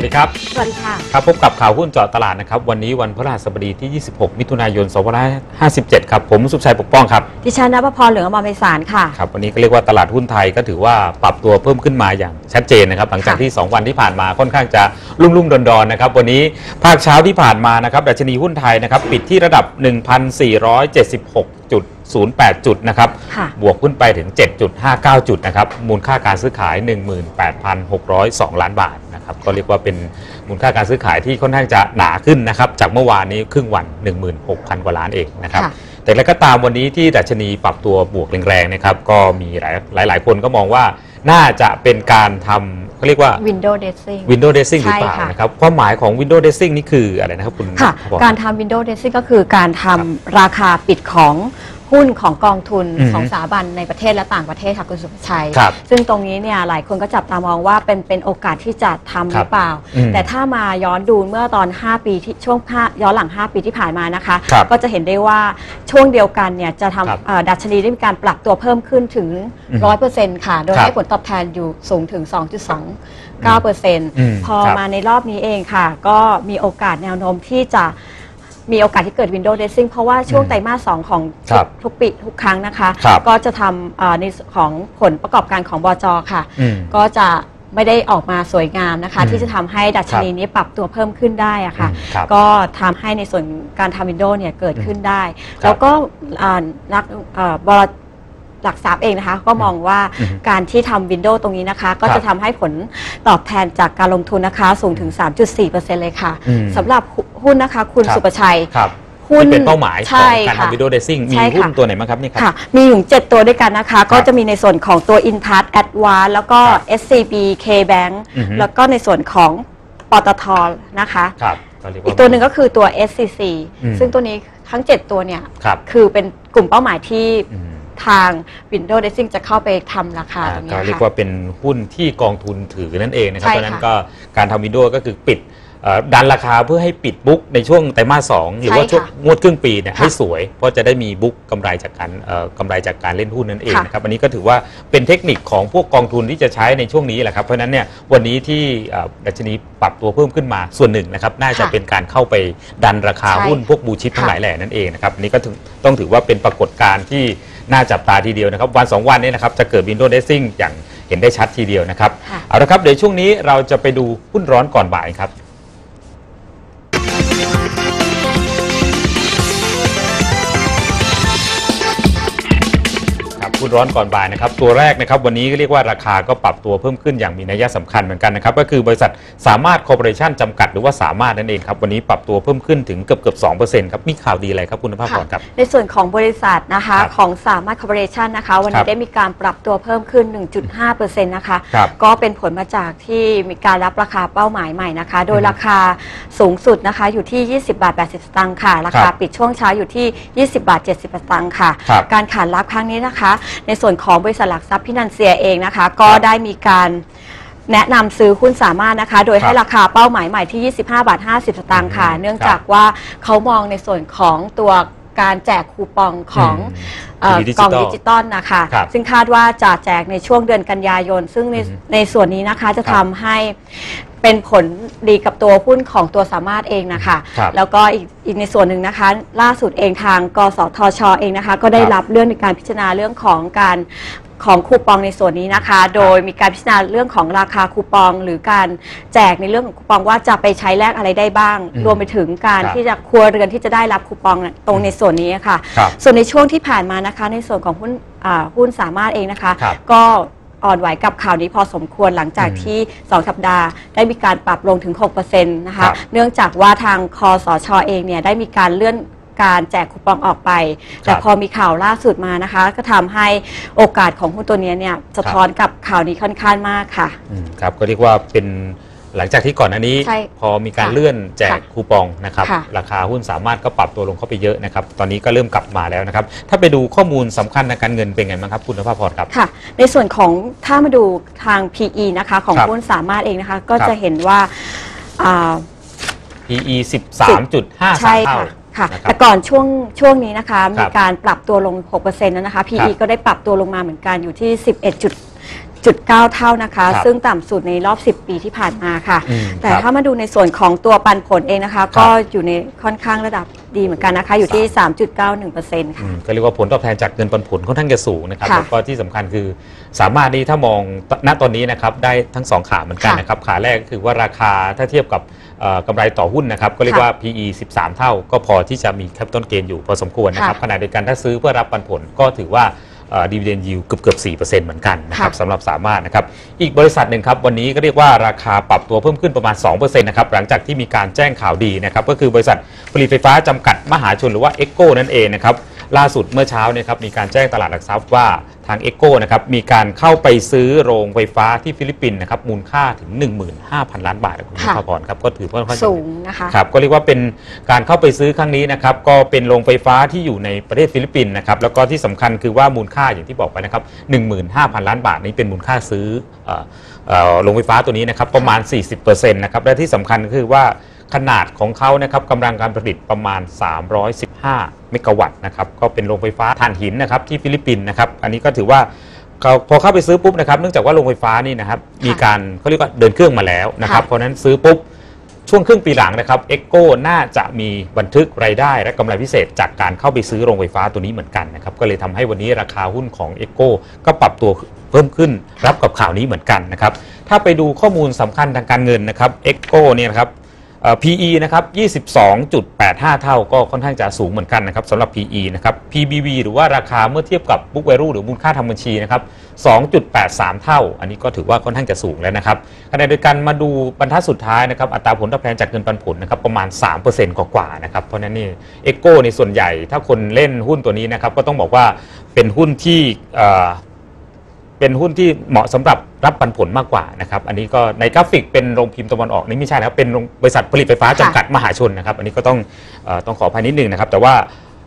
วัสดีครับ สวัสดีค่ะ ครับพบกับข่าวหุ้นเจาะตลาดนะครับ วันนี้วันพฤหัสบดีที่ 26 มิถุนายน 2557 ครับ ผมสุขชัยปกป้องครับ ดิฉันนภพรเหลืองอมรไพศาลค่ะ ครับ วันนี้ก็เรียกว่าตลาดหุ้นไทยก็ถือว่าปรับตัวเพิ่มขึ้นมาอย่างชัดเจนนะครับ หลังจากค่ะที่ 2 วันที่ผ่านมาค่อนข้างจะรุ่มรุ่มๆดอนๆนะครับ วันนี้ภาคเช้าที่ผ่านมานะครับ ดัชนีหุ้นไทยนะครับปิดที่ระดับ 1,476.08 จุดนะครับ ค่ะ บวกขึ้นไปถึง 7.59 จุดนะครับ มูลค่าการซื้อขาย 18,602 ล้านบาทนะครับ ก็เรียกว่าเป็นมูลค่าการซื้อขายที่ค่อนข้างจะหนาขึ้นนะครับ จากเมื่อวานนี้ครึ่งวัน 16,000 กว่าล้านเองนะครับ ค่ะ แต่แล้วก็ตามวันนี้ที่ดัชนีปรับตัวบวกแรงๆนะครับ ก็มีหลายหลายหลายคนก็มองว่าน่าจะเป็นการทำ เขาเรียกว่า Window Dressing Window Dressing หรือใช่เปล่าค่ะ นะครับความหมายของ Window Dressing นี่คืออะไรนะครับคุณค่ะ พร การทำ Window Dressing ก็คือการทำราคาปิดของ หุ้นของกองทุนอือฮึของสถาบันในประเทศและต่างประเทศค่ะคุณสุภชัย ครับซึ่งตรงนี้เนี่ยหลายคนก็จับตามองว่าเป็นเป็นโอกาสที่จะทำหรือเปล่า อืมแต่ถ้ามาย้อนดูเมื่อตอน 5 ปีที่ช่วง5ย้อนหลัง 5 ปีที่ผ่านมานะคะ ครับก็จะเห็นได้ว่าช่วงเดียวกันเนี่ยจะครับทำเอ่อดัชนีได้มีการปรับตัวเพิ่มขึ้นถึง อืม100%ค่ะ โดยครับให้ผลตอบแทนอยู่สูงถึง 2.29%อืมพอครับ มา ในรอบนี้เองค่ะ ก็มีโอกาสแนวโน้มที่จะ มีโอกาสที่เกิด Window Dressing เพราะว่าช่วงอืมไตรมาสสองของครับทุกปีทุกครั้งนะคะ ครับก็จะทำเอ่อในส่วนของผลประกอบการของบจค่ะ อืมก็จะไม่ได้ออกมาสวยงามนะคะ อืมที่จะทำให้ดัชนีนี้ปรับตัวเพิ่มขึ้นได้อะค่ะ อืมครับก็ทำให้ในส่วนการทำวินโดว์เนี่ยเกิดขึ้นได้ ครับแล้วก็อ่านักเอ่อบรหลักทรัพย์เองนะคะ ก็มองว่าอืมการที่ทำวินโดว์ตรงนี้นะคะ ก็ครับจะทำให้ผลตอบแทนจากการลงทุนนะคะ สูงถึง 3.4%เลยค่ะอืม สำหรับ หุ้นนะคะ คุณครับ สุประชัย ครับหุ้นที่เป็นเป้าหมายขใช่องการค่ะทำ Window Dressing มีใช่ค่ะหุ้นตัวไหนบ้างครับนี่ครับ ค่ะ มีอยู่ 7 ตัวด้วยกันนะคะ ก็จะมีในส่วนของตัว Intouch Advance แล้วก็ ครับ SCB K-Bank อือฮึ แล้วก็ในส่วนของปตทนะคะ ครับก็เรียว่าอีกตัวหนึ่งก็คือตัว SCC อืม ซึ่งตัวนี้ทั้ง 7 ตัวเนี่ย ครับคือเป็นกลุ่มเป้าหมายที่อืมทาง Windows Dressing จะเข้าไปทำราคาอ่าตรงก็นี้เรียกค่ะ ว่าเป็นหุ้นที่กองทุนถือนั่นเองนะครับใช่เพราะฉะนั้นค่ะก็การทำวินโดว์ก็คือปิดเอ่อ ดันราคาเพื่อให้ปิดบุ๊กในช่วงไตรมาสสองหรือว่าใช่ค่ะช่วงงวดครึ่งปีเนี่ยค่ะให้สวย เพราะจะได้มีบุ๊กกำไรจากการเอ่อกำไรจากการเล่นหุ้นนั่นเองค่ะนะครับอันนี้ก็ถือว่าเป็นเทคนิคของพวกกองทุนที่จะใช้ในช่วงนี้แหละครับ เพราะฉะนั้นเนี่ยวันนี้ที่เอ่อดัชนีปรับตัวเพิ่มขึ้นมาส่วนหนึ่งนะครับน่าจะค่ะเป็นการเข้าไปดันราคาใช่หุ้นพวกบูชิปทั้งค่ะหลายแหล่นั่นเองนะครับอันนี้ก็ถึงต้องถือว่าเป็นปรากฏการณ์ที่น่าจับตาทีเดียวนะครับวันสองวันนี้นะครับจะเกิด Windows Dressing อย่างเห็นได้ชัดทีเดียวนะครับค่ะเอาละครับเดี๋ยวช่วงนี้เราจะไปดูหุ้นร้อนก่อนบ่ายครับ หุ้นร้อนก่อนบ่ายนะครับตัวแรกนะครับวันนี้ก็เรียกว่าราคาก็ปรับตัวเพิ่มขึ้นอย่างมีนัยสำคัญเหมือนกันนะครับก็คือบริษัทสามารถคอร์ปอเรชั่นจำกัดหรือว่าสามารถนั่นเองครับวันนี้ปรับตัวเพิ่มขึ้นถึงเกือบเกือบสองเปอร์เซ็นต์ครับมีข่าวดีอะไรครับคุณภาพก่อนครับในส่วนของบริษัทนะคะครับของสามารถคอร์ปอเรชันนะคะวันครันี้บได้มีการปรับตัวเพิ่มขึ้น 1.5%นะคะครับก็เป็นผลมาจากที่มีการรับราคาเป้าหมายใหม่นะคะ โดยอืมราคาสูงสุดนะคะอยู่ที่ 20 บาท 80 สตางค์ค่ะ ราครัคาบปิดช่วงเช้าอยู่ที่ 20 บาท 70 สตางค์ค่ะครับการขานรับครั้งนี้นะคะในส่วนของบริษัทหลักทรัพย์พินันเซียเองนะคะ ก็ครับได้มีการแนะนำซื้อหุ้นสามารถนะคะ โดยให้ครับราคาเป้าหมายใหม่ที่ 25 บาท 50 สตางค์ค่ะอืมเนื่องจากว่าเขามองในส่วนของตัว การแจกคูปองของอืมเอ่อทีวีดิจิกตออลงดิจิตอลนะคะ ครับซึ่งคาดว่าจะแจกในช่วงเดือนกันยายน ซึ่งในอือฮึในส่วนนี้นะคะจะครับทำให้เป็นผลดีกับตัวหุ้นของตัวสามารถเองนะคะ ครับแล้วก็อีกอีกในส่วนหนึ่งนะคะ ล่าสุดเองทาง กสทชเองนะคะ ก็ได้ครับ รับเรื่องในการพิจารณาเรื่องของการ ของคูปองในส่วนนี้นะคะ โดยมีการพิจารณาเรื่องของราคาคูปอง หรือการแจกในเรื่องของคูปองว่าจะไปใช้แลกอะไรได้บ้าง อืมรวมไปถึงการครับที่จะครัวเรือนที่จะได้รับคูปองตรงในส่วนนี้ค่ะ ครับส่วนในช่วงที่ผ่านมานะคะ ในส่วนของหุ้นอ่าหุ้นสามารถเองนะคะ ครับก็อ่อนไหวกับข่าวนี้พอสมควรหลังจากอืมที่ 2 สัปดาห์ ได้มีการปรับลงถึง6%นะครัคะ บ เนื่องจากว่าทางคอสชเองเนี่ยได้มีการเลื่อน การแจกคูปองออกไป แต่พอมีข่าวล่าสุดมานะคะ ก็ทำให้โอกาสของหุ้นตัวนี้เนี่ยสะท้อนกับข่าวนี้ค่อนข้างมากค่ะอืมครับก็เรียกว่าเป็นหลังจากที่ก่อนหน้านี้ใช่พอมีการค่ะเลื่อนแจกค่ะคูปองนะครับค่ะราคาหุ้นสามารถก็ปรับตัวลงเข้าไปเยอะนะครับตอนนี้ก็เริ่มกลับมาแล้วนะครับถ้าไปดูข้อมูลสำคัญทางการเงินเป็นไงบ้างครับคุณนภาพรครับค่ะ ในส่วนของถ้ามาดูทาง PE นะคะของครับหุ้นสามารถเองนะคะก็ครับจะเห็นว่าอ่า PE 13.53ใช่เท่า ค่ะแต่ก่อนช่วงช่วงนี้นะคะ มีการปรับตัวลง 6%แล้วนะคะ PE ก็ได้ปรับตัวลงมาเหมือนกันอยู่ที่ 11. จุดเก้าเท่านะคะคซึ่งต่ำสุดในรอบ 10 ปีที่ผ่านมาค่ะ อืแต่ถ้ามาดูในส่วนของตัวปันผลเองนะคะ ก็อยู่ในค่อนข้างระดับดีเหมือนกันนะคะ อยู่ที่ 3.91%อืค่ะก็เรียกว่าผลตอบแทนจากเงินปันผลค่อนข้างจะสูงนะครับแล้วก็ที่สำคัญคือสามารถที่ถ้ามองณตอนนี้นะครับได้ทั้งสองขาเหมือนกันนะครับขาแรกก็คือว่าราคาถ้าเทียบกับเอ่กำไรต่อหุ้นนะครับก็เรียกว่า PE 13 เท่า ก็พอที่จะมี capital gain อยู่พอสมควรนะครับขณะเดียวกันถ้าซื้อเพื่อรับปันผลก็ถือว่า ดีเวเดนยิวเกือบเกือบ4%เหมือนกันนะครับค่ะสำหรับสามารถนะครับอีกบริษัทหนึ่งครับวันนี้ก็เรียกว่าราคาปรับตัวเพิ่มขึ้นประมาณ2%นะครับหลังจากที่มีการแจ้งข่าวดีนะครับก็คือบริษัทผลิตไฟฟ้าจำกัดมหาชนหรือว่า e อ o นั่นเองนะครับ ล่าสุดเมื่อเช้าเนี่ยครับมีการแจ้งตลาดหลักทรัพย์ว่าทาง e อ o นะครับมีการเข้าไปซื้อโรงไฟฟ้าที่ฟิลิปปินส์นะครับมูลค่าถึง 15,000 ล้านบาทนะคุณค่ะภาพรครับก็ถือว่าค่อนข้างสูงนะคะครับก็เรียกว่าเป็นการเข้าไปซื้อครั้งนี้นะครับก็เป็นโรงไฟฟ้าที่อยู่ในประเทศฟิลิปปินส์นะครับแล้วก็ที่สำคัญคือว่ามูลค่าอย่างที่บอกไปนะครับ15,000 ล้านบาทนี้เป็นมูลค่าซื้อเอ่อเอ่อโรงไฟฟ้าตัวนี้นะครับประมาณ 40%นะครับและที่สำคัญก็คือว่าขนาดของเขานะครับกำลังการผลิตประมาณ 315 เมกะวัตต์นะครับก็เป็นโรงไฟฟ้าถ่านหินนะครับที่ฟิลิปปินส์นะครับอันนี้ก็ถือว่าเขาพอเข้าไปซื้อปุ๊บนะครับเนื่องจากว่าโรงไฟฟ้านี่นะครับมีการเขาเรียกว่าเดินเครื่องมาแล้วนะครับค่ะเพราะฉะนั้นซื้อปุ๊บช่วงครึ่งปีหลังนะครับเอ็กโกน่าจะมีบันทึกรายได้และกำไรพิเศษจากการเข้าไปซื้อโรงไฟฟ้าตัวนี้เหมือนกันนะครับก็เลยทำให้วันนี้ราคาหุ้นของเอ็กโกก็ปรับตัวเพิ่มขึ้นรับกับข่าวนี้เหมือนกันนะครับถ้าไปดูข้อมูลสำคัญทางการเงินนะครับเอ็กโกเนี่ยนะครับเอ่อ PE นะครับ 22.85 เท่าก็ค่อนข้างจะสูงเหมือนกันนะครับสำหรับ PE นะครับ PBV หรือว่าราคาเมื่อเทียบกับ book value หรือมูลค่าทางบัญชีนะครับ 2.83 เท่า อันนี้ก็ถือว่าค่อนข้างจะสูงแล้วนะครับขณะเดียวกันมาดูบรรทัดสุดท้ายนะครับ อัตราผลตอบแทนจากเงินปันผลนะครับประมาณ 3%กว่าๆนะครับ เพราะนั้นนี่เอ็กโกในส่วนใหญ่ถ้าคนเล่นหุ้นตัวนี้นะครับก็ต้องบอกว่าเป็นหุ้นที่ เอ่อเป็นหุ้นที่เหมาะสำหรับรับปันผลมากกว่านะครับอันนี้ก็ในกราฟิกเป็นโรงพิมพ์ตะวันออกนี่ไม่ใช่นะครับเป็นโรงบริษัทผลิตไฟฟ้าจำกัดมหาชนนะครับ อันนี้ก็ต้องเออต้องขออภัยนิดนึงนะครับ แต่ว่า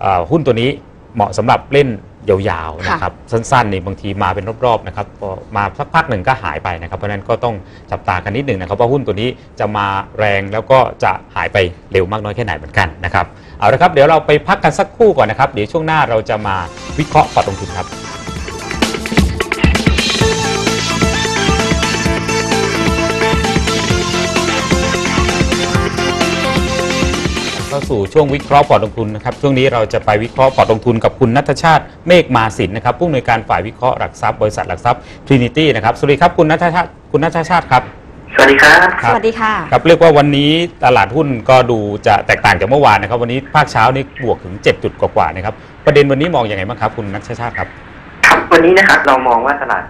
เอ่อหุ้นตัวนี้เหมาะสำหรับเล่นยาวๆนะครับสั้นๆนี่บางทีมาเป็นรอบๆนะครับพอมาสักพักหนึ่งก็หายไปนะครับเพราะฉะนั้นก็ต้องจับตากันนิดหนึ่งนะครับว่าหุ้นตัวนี้จะมาแรงแล้วก็จะหายไปเร็วมากน้อยแค่ไหนเหมือนกันนะครับเอาละครับเดี๋ยวเราไปพักกันสักครู่ก่อนนะครับเดี๋ยวช่วงหน้าเราจะมาวิเคราะห์พอร์ตลงทุนครับ เข้าสู่ช่วงวิเคราะห์พอร์ตลงทุนนะครับช่วงนี้เราจะไปวิเคราะห์พอร์ตลงทุนกับคุณนัทชาติเมฆมาสินนะครับผู้อำนวยการฝ่ายวิเคราะห์หลักทรัพย์บริษัทหลักทรัพย์ Trinity นะครับสวัสดีครับคุณนัทชาติคุณนัทชาติครับ สวัสดีครับครับ สวัสดีค่ะ ครับเรียกว่าวันนี้ตลาดหุ้นก็ดูจะแตกต่างจากเมื่อวานนะครับ วันนี้ภาคเช้านี่บวกถึง 7 จุดกว่าๆนะครับประเด็นวันนี้มองอยังไงบ้างครับคุณนัทชาติครับครับวันนี้นะครับเรามองว่าตลาด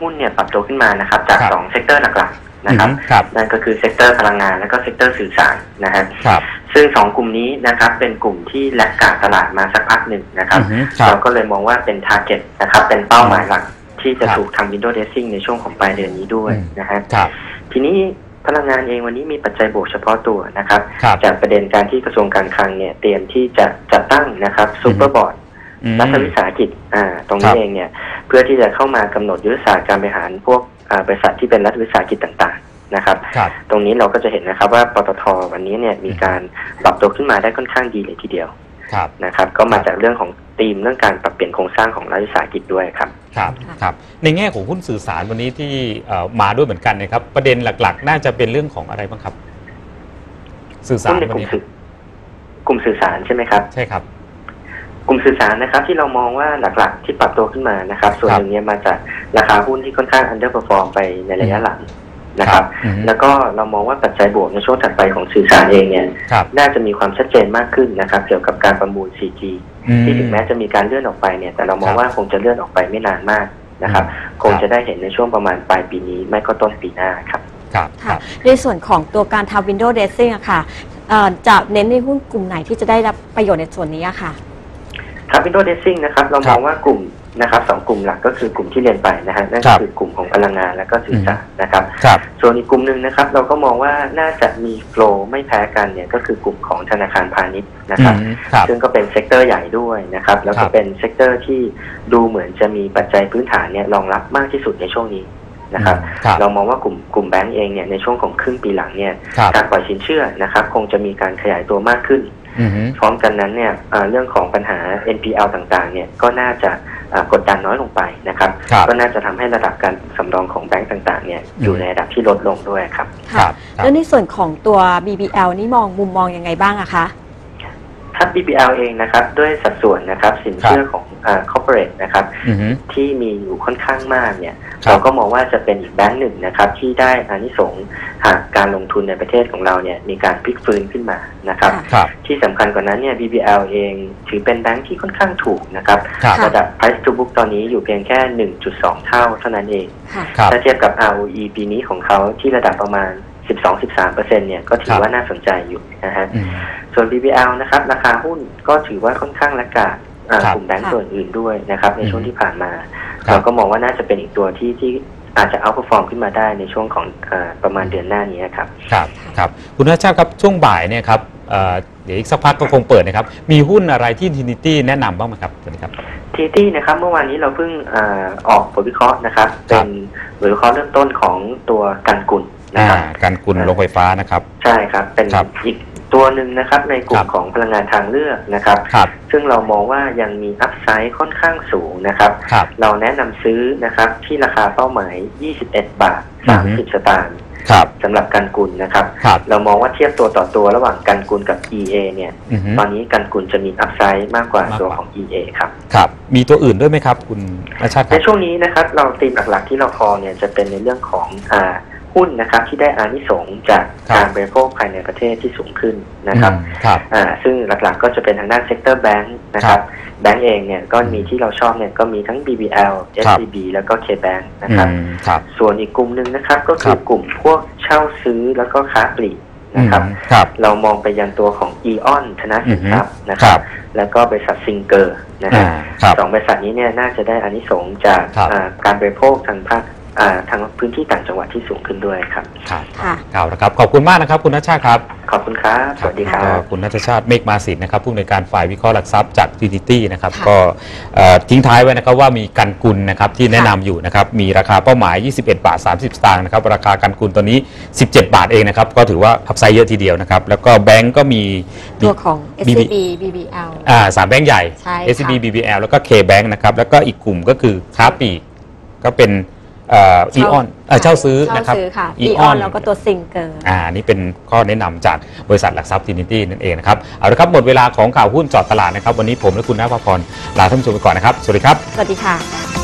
หุ้นเนี่ยปรับตัวขึ้นมานะครับจากครับสองเซกเตอร์หลักๆนะครับอืมครับนั่นก็คือเซกเตอร์พลังงานและก็เซกเตอร์สื่อสารนะฮะครับ ซึ่งสองกลุ่มนี้นะครับเป็นกลุ่มที่แลกกาดตลาดมาสักพักหนึ่งนะครับอือฮึครับ เราก็เลยมองว่าเป็นทาร์เก็ตนะครับเป็นเป้าหมายหลักที่จะครับถูกทำวินโดว์เดซซิ่งในช่วงของปลายเดือนนี้ด้วยอืมนะฮะครับทีนี้พลังงานเองวันนี้มีปัจจัยบวกเฉพาะตัวนะครับครับ จากประเด็นการที่กระทรวงการคลังเนี่ยเตรียมที่จะจัดตั้งนะครับซูเปอร์บอร์ดอืมรัฐวิสาหกิจอ่าตรงครันี้บเองเนี่ยเพื่อที่จะเข้ามากำหนดยุทธศาสตร์การบริหารพวกอ่าบริษัทที่เป็นรัฐวิสาหกิจต่างๆ นะครับครับ ตรงนี้เราก็จะเห็นนะครับว่าปตทวันนี้เนี่ยมีการปรับตัวขึ้นมาได้ค่อนข้างดีเลยทีเดียวครับนะครับ ก็มาครับจากเรื่องของธีมเรื่องการปรับเปลี่ยนโครงสร้างของรัฐวิสาหกิจด้วยครับครับครับในแง่ของหุ้นสื่อสารวันนี้ที่เอ่อมาด้วยเหมือนกันนะครับ ประเด็นหลัก ๆ น่าจะเป็นเรื่องของอะไรบ้างครับ สื่อสารหุ้นในวักนลุ่มนี้สื่อกลุ่มสื่อสารใช่ไหมครับใช่ครับ กลุ่มสื่อสารนะครับ ที่เรามองว่าหลักๆ ที่ปรับตัวขึ้นมานะครับ ส่วนครับหนึ่งเนี่ยมาจากราคาหุ้นที่ค่อนข้าง underperform ไปในระยะหลัง นะครับอืมแล้วก็เรามองว่าปัจจัยบวกในช่วงถัดไปของสื่อสารเองเนี่ยครับน่าจะมีความชัดเจนมากขึ้นนะครับ เกี่ยวกับการประมูล 4G ที่ถึงแม้จะมีการเลื่อนออกไปเนี่ย แต่เรามองครับว่าคงจะเลื่อนออกไปไม่นานมากนะครับ คงจะได้เห็นในช่วงประมาณปลายปีนี้ ไม่ก็ต้นปีหน้าครับครับคค่ะรับในส่วนของตัวการทำ Windows Dressing อะค่ะเอ่อจะเน้นในหุ้นกลุ่มไหนที่จะได้รับประโยชน์ในส่วนนี้อะค่ะครับ Windows Dressing นะครับ เราครัมบองว่ากลุ่ม นะครับสองกลุ่มหลักก็คือกลุ่มที่เรียนไปนะฮะนั่นครัก็บคือกลุ่มของพลังงานและก็สื่อสารนะครับครับ ส่วนอีกกลุ่มหนึ่งนะครับ เราก็มองว่าน่าจะมีโฟลไม่แพ้กันเนี่ยก็คือกลุ่มของธนาคารพาณิชย์นะครับอืมครับซึ่งก็เป็นเซกเตอร์ใหญ่ด้วยนะครับ แล้วครัก็บเป็นเซกเตอร์ที่ดูเหมือนจะมีปัจจัยพื้นฐานเนี่ยรองรับมากที่สุดในช่วงนี้นะครับครับเรามองว่ากลุ่มกลุ่มแบงก์เองเนี่ยในช่วงของครึ่งปีหลังเนี่ยครับการปล่อยสินเชื่อนะครับคงจะมีการขยายตัวมากขึ้นอืมพร้อมกันนั้นเนี่ยเอ่อเรื่องของปัญหา NPL ต่างๆ เนี่ยก็น่าจะอ่า กดดันน้อยลงไปนะครับครับก็น่าจะทำให้ระดับการสำรองของแบงก์ต่างๆเนี่ยอืมอยู่ในระดับที่ลดลงด้วยครับครัค่ะบครับแล้วในส่วนของตัว BBL นี่มองมุมมองยังไงบ้างอะคะ ถ้า BBL เองนะครับด้วยสัดส่วนนะครับสินเชื่อของอ่า corporate นะครับอือฮึที่มีอยู่ค่อนข้างมากเนี่ยครับเราก็มองว่าจะเป็นอีกแบงก์หนึ่งนะครับที่ได้อานิสงส์หากการลงทุนในประเทศของเราเนี่ยมีการพลิกฟื้นขึ้นมานะครับค่ะครับที่สำคัญกว่านั้นเนี่ย BBL เองถือเป็นแบงก์ที่ค่อนข้างถูกนะครับครับค่ะระดับ price to book ตอนนี้อยู่เพียงแค่ 1.2 เท่าเท่านั้นเองค่ะครับถ้าเทียบกับ ROE ปีนี้ของเขาที่ระดับประมาณ 12-13%เนี่ยก็ถืครัอบว่าน่าสนใจอยู่นะฮะอืมส่วน BBL นะครับ ราคาหุ้นก็ถือว่าค่อนข้างละกาดอ่าครับกลุ่มแบงก์ค่ะส่วนอื่นด้วยนะครับ ในช่วงอืมที่ผ่านมาครับเราก็มองว่าน่าจะเป็นอีกตัวที่ที่อาจจะเอาพอฟอร์มขึ้นมาได้ในช่วงของอาประมาณเดือนหน้านี้ครับ ครับครับคุณนัชชาติครับช่วงบ่ายเนี่ยครับเอ่อเดี๋ยวอีกสักพักก็คงเปิดนะครับ มีหุ้นอะไรที่ทินิตี้แนะนำบ้างไหมครับสวัสดีครับทีตี้นะครับเมื่อวานนี้เราเพิ่งอาออกบทวิเคราะห์นะครับ เป็นบทวิเคราะห์เริ่มต้นของตัวกันกุล นะครับอ่าการกุลโรงไฟฟ้านะครับ ใช่ครับ เป็นครับอีกตัวหนึ่งนะครับในกลุ่ครัมบของพลังงานทางเลือกนะครับ ครับซึ่งเรามองว่ายังมีอัพไซด์ค่อนข้างสูงนะครับ ครับ เราแนะนำซื้อนะครับที่ราคาเป้าหมาย 21 บาท อือฮึ 30 สตางค์ครับสำหรับกันกุลนะครับ ครับเรามองว่าเทียบตัวต่อตัวระหว่างกันกุลกับ EA เนี่ย อือฮึ ตอนนี้กันกุลจะมีอัพไซด์มากกว่ามากกว่า ตัวของ EA ครับ ครับ มีตัวอื่นด้วยไหมครับ คุณนัชชาติคในรับ ช่วงนี้นะครับเราตีมหลักๆที่เราคอเนี่ยจะเป็นในเรื่องของอ่า หุ้นนะครับที่ได้อานิสงส์จากครับการบริโภคภายในประเทศที่สูงขึ้นนะครับอืมครับอ่าซึ่งหลักๆก็จะเป็นทางด้านเซกเตอร์แบงค์นะคครัรับบแบงค์เองเนี่ยก็มีที่เราชอบเนี่ยก็มีทั้ง BBL ครับ SCB แล้วก็ KBank นะอืครับมครับส่วนอีกกลุ่มหนึ่งนะครับก็คืคอรับกลุ่มพวกเช่าซื้อแล้วก็ค้าปลีกอืนะมครับครับเรามองไปยังตัวของ EON ธนสินทรัพย์นะคครัรับบแล้วก็บริษัทซิงเกอร์นะคอ่ารับครับสองบริษัทนี้เนี่ยน่าจะได้อานิสงส์จากครับอ่าการบริโภคทางภาคอ่า ทางพื้นที่ต่างจังหวัดที่สูงขึ้นด้วยครับครับค่ะเอาละครับขอบคุณมากนะครับ คุณนัชชาติครับ ขอบคุณครับ สวัสดีครัก็บคุณนัทชาติเมฆมาสินนะครับผู้อำนวยการฝ่ายวิเคราะห์หลักทรัพย์จาก TTT นะครับค่ะก็เอ่อทิ้งท้ายไว้นะครับว่ามีกันกุลนะครับที่แนะนำอยู่นะครับมีราคาเป้าหมาย 21 บาท 30 สตางค์นะครับราคากันกุลตอนนี้ 17 บาทเองนะครับก็ถือว่าอัพไซด์เยอะทีเดียวนะครับแล้วก็แบงก์ก็มีตัวของ BB SCB BBL อ่าสามแบงก์ใหญ่ใช่ค่ะ SCB BBL แล้วก็ K Bank นะครับแล้วก็อีกกลุ่มก็คือค้าปลีกก็เป็นเอีออนเช่าซื้อนะครับเช่าซื้อค่ะ Eon Eon แล้วก็ตัวซิงเกอร์อ่านี่เป็นข้อแนะนำจากบริษัทหลักทรัพย์ทินิตี้นั่นเองนะครับเอาละครับหมดเวลาของข่าวหุ้นจอดตลาดนะครับ วันนี้ผมและคุณนภพรลาท่านผู้ชมไปก่อนนะครับ สวัสดีครับ สวัสดีค่ะ